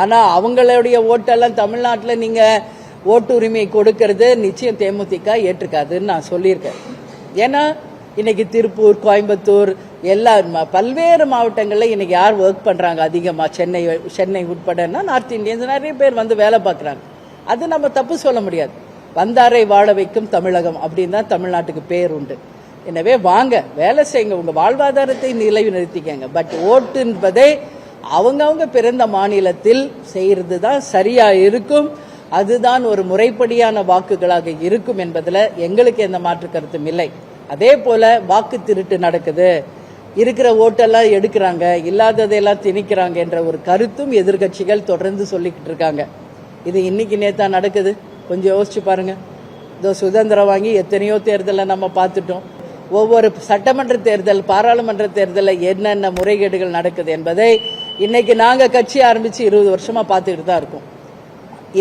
ஆனால் அவங்களுடைய ஓட்டெல்லாம் தமிழ்நாட்டில் நீங்கள் ஓட்டுரிமை கொடுக்கறது நிச்சயம் தேமுதிக ஏற்றுக்காதுன்னு நான் சொல்லியிருக்கேன். ஏன்னா இன்னைக்கு திருப்பூர் கோயம்புத்தூர் எல்லா பல்வேறு மாவட்டங்களில் இன்னைக்கு யார் ஒர்க் பண்ணுறாங்க அதிகமாக சென்னை சென்னை உட்படன்னா நார்த் இந்தியன்ஸ் நிறைய பேர் வந்து வேலை பார்க்குறாங்க. அது நம்ம தப்பு சொல்ல முடியாது. வந்தாரை வாழ வைக்கும் தமிழகம் அப்படின்னு தான் தமிழ்நாட்டுக்கு பேர் உண்டு. எனவே வாங்க வேலை செய்யுங்க. உங்கள் வாழ்வாதாரத்தை நிலைநிறுத்திக்கங்க. பட் ஓட்டு என்பதை அவங்கவுங்க பிறந்த மாநிலத்தில் செய்யறது தான் சரியா இருக்கும். அதுதான் ஒரு முறைப்படியான வாக்குகளாக இருக்கும் என்பதில் எங்களுக்கு எந்த மாற்று கருத்தும் இல்லை. அதே போல வாக்கு திருட்டு நடக்குது. இருக்கிற ஓட்டெல்லாம் எடுக்கிறாங்க இல்லாததையெல்லாம் திணிக்கிறாங்க என்ற ஒரு கருத்தும் எதிர்க்கட்சிகள் தொடர்ந்து சொல்லிக்கிட்டு இருக்காங்க. இது இன்னைக்கு நேத்தா நடக்குது. கொஞ்சம் யோசிச்சு பாருங்க. இதோ சுதந்திரம் வாங்கி எத்தனையோ தேர்தலை நம்ம பார்த்துட்டோம். ஒவ்வொரு சட்டமன்ற தேர்தல் பாராளுமன்ற தேர்தலில் என்னென்ன முறைகேடுகள் நடக்குது என்பதை இன்னைக்கு நாங்கள் கட்சி ஆரம்பித்து இருபது வருஷமாக பார்த்துக்கிட்டு தான் இருக்கோம்.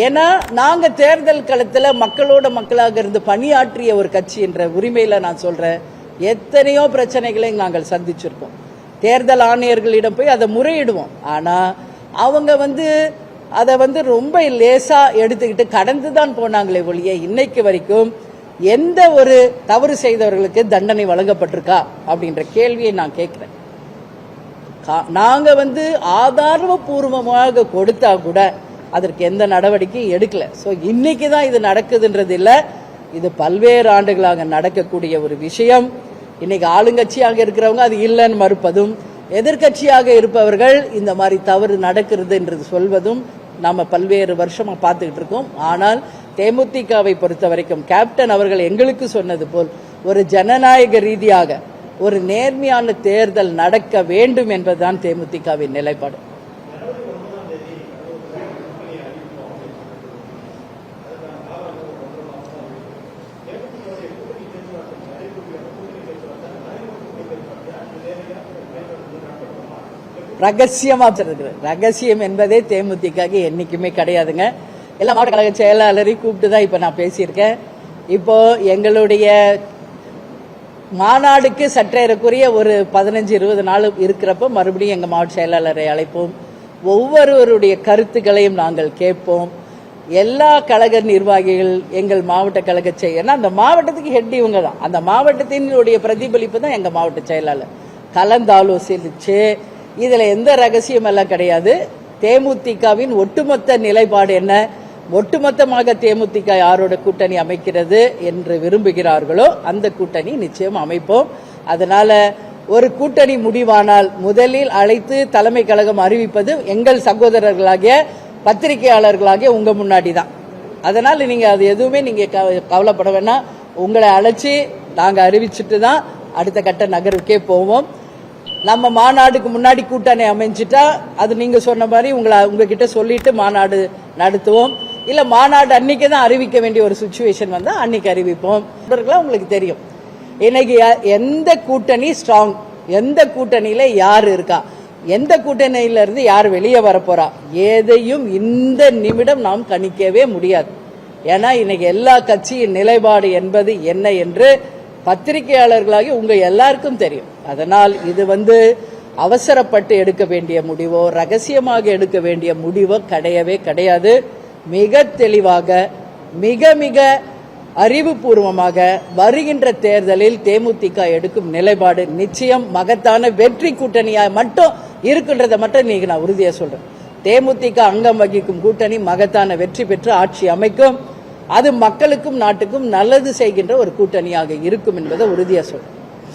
ஏன்னா நாங்கள் தேர்தல் களத்தில் மக்களோட மக்களாக இருந்து பணியாற்றிய ஒரு கட்சி என்ற உரிமையில் நான் சொல்கிறேன் எத்தனையோ பிரச்சனைகளை நாங்கள் சந்திச்சிருக்கோம் தேர்தல் ஆணையர்களிடம் போய் அதை முறையிடுவோம். ஆனால் அவங்க வந்து அதை வந்து ரொம்ப லேசாக எடுத்துக்கிட்டு கடந்து தான் போனாங்களே ஒழிய இன்னைக்கு வரைக்கும் எந்த ஒரு தவறு செய்தவர்களுக்கு தண்டனை வழங்கப்பட்டிருக்கா அப்படின்ற கேள்வியை நான் கேட்குறேன். கா- வந்து ஆதாரபூர்வமாக கொடுத்தா கூட அதற்கு எந்த நடவடிக்கையும் எடுக்கலை. ஸோ இன்னைக்கு தான் இது நடக்குதுன்றது இல்லை. இது பல்வேறு ஆண்டுகளாக நடக்கக்கூடிய ஒரு விஷயம். இன்னைக்கு ஆளுங்கட்சியாக இருக்கிறவங்க அது இல்லைன்னு மறுப்பதும் எதிர்க்கட்சியாக இருப்பவர்கள் இந்த மாதிரி தவறு நடக்கிறது என்று சொல்வதும் நாம் பல்வேறு வருஷமாக பார்த்துக்கிட்டு இருக்கோம். ஆனால் தேமுதிகவை பொறுத்த வரைக்கும் கேப்டன் அவர்கள் எங்களுக்கு சொன்னது போல் ஒரு ஜனநாயக ரீதியாக ஒரு நேர்மையான தேர்தல் நடக்க வேண்டும் என்பதுதான் தேமுதிகவின் நிலைப்பாடு. ரகசியமா இருக்குது ரகசியம் என்பதே தேமுதிக என்னைக்குமே கிடையாதுங்க. எல்லா மாவட்ட கழக செயலாளரையும் கூப்பிட்டு தான் இப்ப நான் பேசியிருக்கேன். இப்போ எங்களுடைய மாநாடுக்கு சற்றேறக்குரிய ஒரு பதினஞ்சு இருபது நாள் இருக்கிறப்ப மறுபடியும் எங்கள் மாவட்ட செயலாளரை அழைப்போம். ஒவ்வொருவருடைய கருத்துக்களையும் நாங்கள் கேட்போம். எல்லா கழக நிர்வாகிகள் எங்கள் மாவட்ட கழக செயல் ஏன்னா அந்த மாவட்டத்துக்கு ஹெட் இவங்க தான். அந்த மாவட்டத்தினுடைய பிரதிபலிப்பு தான் எங்கள் மாவட்ட செயலாளர். கலந்தாலோசிச்சு இதில் எந்த ரகசியம் எல்லாம் கிடையாது. தேமுதிகவின் ஒட்டுமொத்த நிலைப்பாடு என்ன? ஒட்டுமொத்தமாக தேமுதிக யாரோட கூட்டணி அமைக்கிறது என்று விரும்புகிறார்களோ அந்த கூட்டணி நிச்சயம் அமைப்போம். அதனால ஒரு கூட்டணி முடிவானால் முதலில் அழைத்து தலைமை கழகம் அறிவிப்பது எங்கள் சகோதரர்களாகிய பத்திரிகையாளர்களாகிய உங்க முன்னாடி தான் அதனால நீங்க அது எதுவுமே நீங்க கவ- கவலைப்பட வேணாம் உங்களை அழைச்சி நாங்கள் அறிவிச்சுட்டு தான் அடுத்த கட்ட நகருக்கே போவோம். நம்ம மாநாடுக்கு முன்னாடி கூட்டணி அமைஞ்சிட்டா அது நீங்க சொன்ன மாதிரி உங்களை உங்ககிட்ட சொல்லிட்டு மாநாடு நடத்துவோம். இல்ல மாநாடு அன்னைக்கு தான் அறிவிக்க வேண்டிய ஒரு சுச்சுவேஷன் வந்தா அன்னைக்கு அறிவிப்போம். உங்களுக்கு தெரியும். இன்னைக்கு எந்த கூட்டணி ஸ்ட்ராங் எந்த கூட்டணியில யார் இருக்கா? எந்த கூட்டணியில இருந்து யார் வெளியே வரப்போறா எதையும் இந்த நிமிடம் நாம் கணிக்கவே முடியாது. ஏன்னா இன்னைக்கு எல்லா கட்சியின் நிலைப்பாடு என்பது என்ன என்று பத்திரிகையாளர்களாகி உங்க எல்லாருக்கும் தெரியும். அதனால் இது வந்து அவசரப்பட்டு எடுக்க வேண்டிய முடிவோ ரகசியமாக எடுக்க வேண்டிய முடிவோ கிடையவே கிடையாது. மிக தெளிவாக மிக மிக அறிவுபூர்வமாக வருகின்ற தேர்தலில் தேமுதிக எடுக்கும் நிலைப்பாடு நிச்சயம் மகத்தான வெற்றி கூட்டணியாக மட்டும் இருக்குன்றத மட்டும் நீங்க நான் உறுதியா சொல்றேன். தேமுதிக அங்கம் வகிக்கும் கூட்டணி மகத்தான வெற்றி பெற்று ஆட்சி அமைக்கும். அது மக்களுக்கும் நாட்டுக்கும் நல்லது செய்கின்ற ஒரு கூட்டணியாக இருக்கும் என்பதை உறுதியா சொல்றேன்.